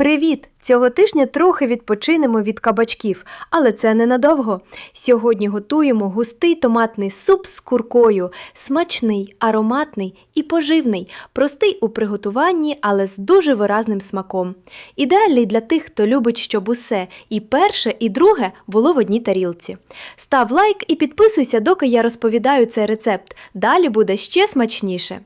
Привіт! Цього тижня трохи відпочинемо від кабачків, але це ненадовго. Сьогодні готуємо густий томатний суп з куркою. Смачний, ароматний і поживний, простий у приготуванні, але з дуже виразним смаком. Ідеальний для тих, хто любить, щоб усе і перше, і друге було в одній тарілці. Став лайк і підписуйся, доки я розповідаю цей рецепт. Далі буде ще смачніше.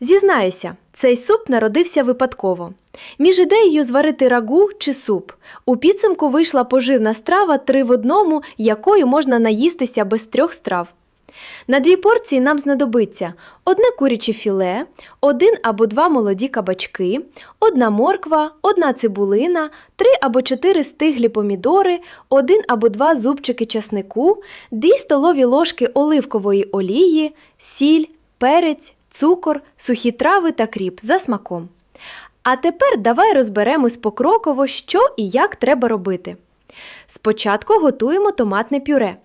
Зізнаюся, цей суп народився випадково. Між ідеєю зварити рагу чи суп. У підсумку вийшла поживна страва три в одному, якою можна наїстися без трьох страв. На дві порції нам знадобиться одне куряче філе, один або два молоді кабачки, одна морква, одна цибулина, три або чотири стиглі помідори, один або два зубчики часнику, дві столові ложки оливкової олії, сіль, перець, цукор, сухі трави та кріп за смаком. А тепер давай розберемось покроково, що і як треба робити. Спочатку готуємо томатне пюре.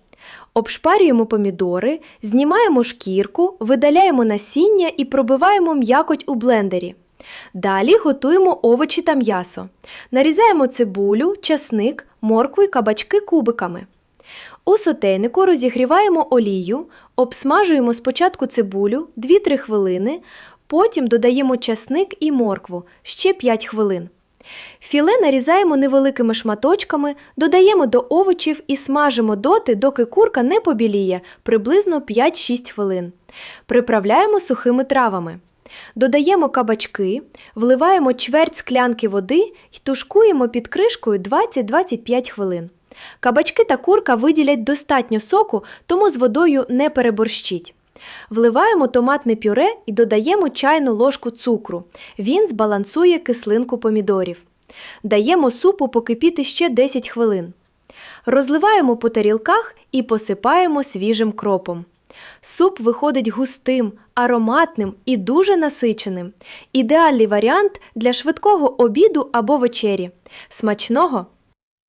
Обшпарюємо помідори, знімаємо шкірку, видаляємо насіння і пробиваємо м'якоть у блендері. Далі готуємо овочі та м'ясо. Нарізаємо цибулю, часник, моркву і кабачки кубиками. У сотейнику розігріваємо олію, обсмажуємо спочатку цибулю 2-3 хвилини, потім додаємо часник і моркву ще 5 хвилин. Філе нарізаємо невеликими шматочками, додаємо до овочів і смажимо доти, доки курка не побіліє приблизно 5-6 хвилин. Приправляємо сухими травами. Додаємо кабачки, вливаємо чверть склянки води і тушкуємо під кришкою 20-25 хвилин. Кабачки та курка виділять достатньо соку, тому з водою не переборщіть. Вливаємо томатне пюре і додаємо чайну ложку цукру. Він збалансує кислинку помідорів. Даємо супу покипіти ще 10 хвилин. Розливаємо по тарілках і посипаємо свіжим кропом. Суп виходить густим, ароматним і дуже насиченим. Ідеальний варіант для швидкого обіду або вечері. Смачного!